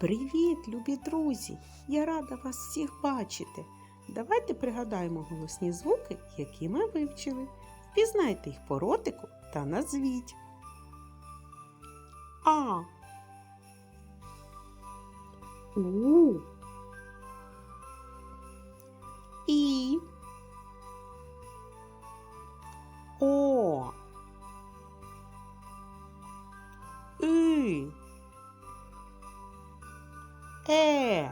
Привіт, любі друзі! Я рада вас всіх бачити. Давайте пригадаємо голосні звуки, які ми вивчили. Впізнайте їх по ротику та назвіть. А. У. І. О. И. Е.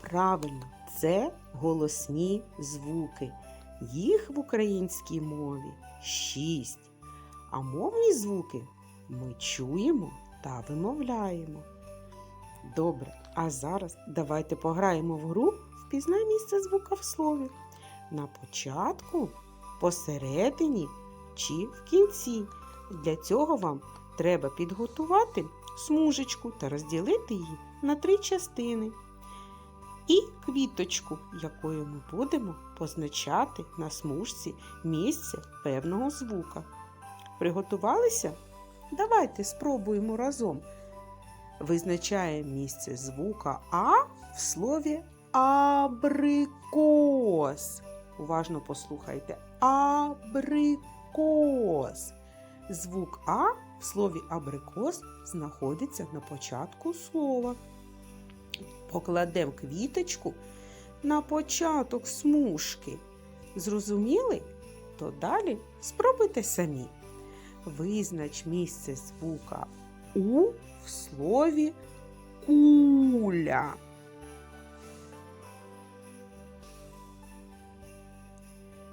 Правильно, це голосні звуки. Їх в українській мові шість. А мовні звуки ми чуємо та вимовляємо. Добре, а зараз давайте пограємо в гру Впізнай місце звука в слові. На початку, посередині чи в кінці. Для цього вам треба підготувати смужечку та розділити її на три частини. І квіточку, якою ми будемо позначати на смужці місце певного звука. Приготувалися? Давайте спробуємо разом. Визначаємо місце звука А в слові абрикос. Уважно послухайте. Абрикос. Звук А в слові абрикос знаходиться на початку слова. Покладемо квіточку на початок смужки. Зрозуміли? То далі спробуйте самі. Визнач місце звука У в слові куля.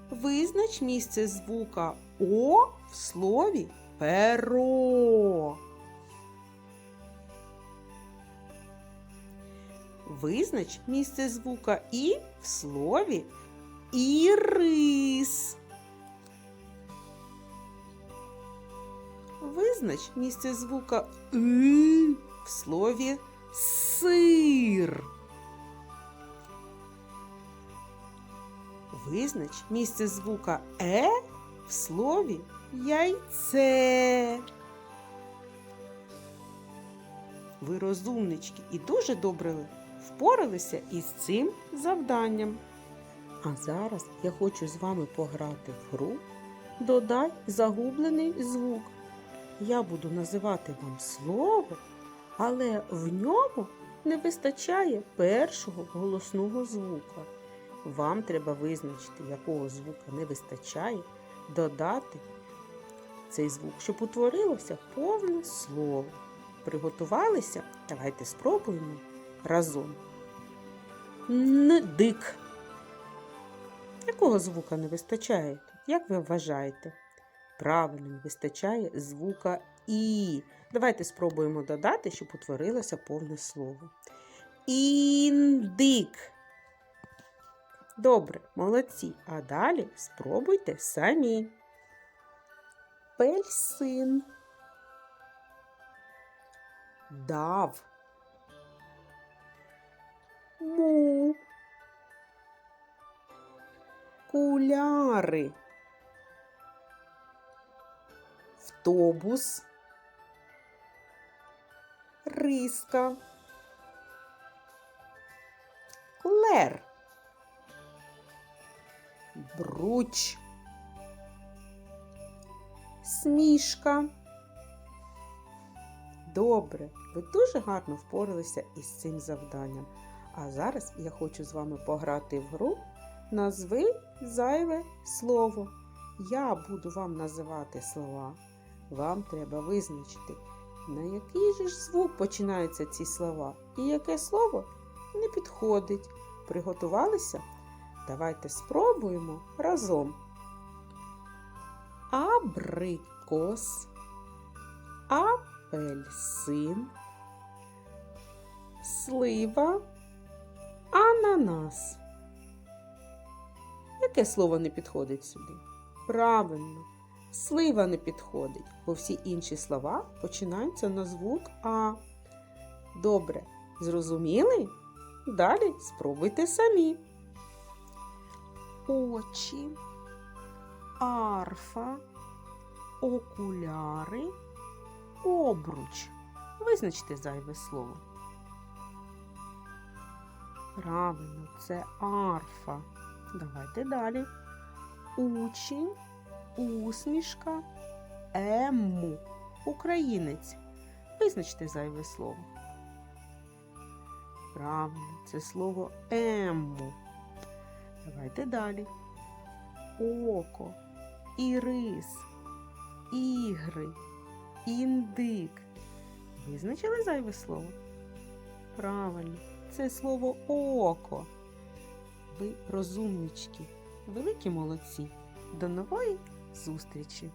Визнач місце звука О в слові перо. Визнач місце звука І в слові ірис. Визнач місце звука И в слові сир. Визнач місце звука Е в слові яйце. Ви розумнички і дуже добре впоралися із цим завданням. А зараз я хочу з вами пограти в гру Додай загублений звук. Я буду називати вам слово, але в ньому не вистачає першого голосного звука. Вам треба визначити, якого звука не вистачає, додати цей звук, щоб утворилося повне слово. Приготувалися? Давайте спробуємо разом. Ндик. Якого звука не вистачає? Як ви вважаєте? Правильно, не вистачає звука І. Давайте спробуємо додати, щоб утворилося повне слово. Індик. Добре, молодці. А далі спробуйте самі. Пельсин. Дав. Му. Куляри. Автобус. Риска. Клер. Бруч. Смішка. Добре, ви дуже гарно впоралися із цим завданням. А зараз я хочу з вами пограти в гру Назви зайве слово. Я буду вам називати слова. Вам треба визначити, на який же ж звук починаються ці слова і яке слово не підходить. Приготувалися? Давайте спробуємо разом. Абрикос, апельсин, слива, ананас. Яке слово не підходить сюди? Правильно, слива не підходить, бо всі інші слова починаються на звук А. Добре, зрозуміли? Далі спробуйте самі. Очі, арфа, окуляри, обруч. Визначте зайве слово. Правильно, це арфа. Давайте далі. Учень, усмішка, ему. Українець. Визначте зайве слово. Правильно, це слово ему. Давайте далі. Око, ірис, ігри, індик. Визначили зайве слово? Правильно, це слово око. Ви розумнички, великі молодці. До нової зустрічі!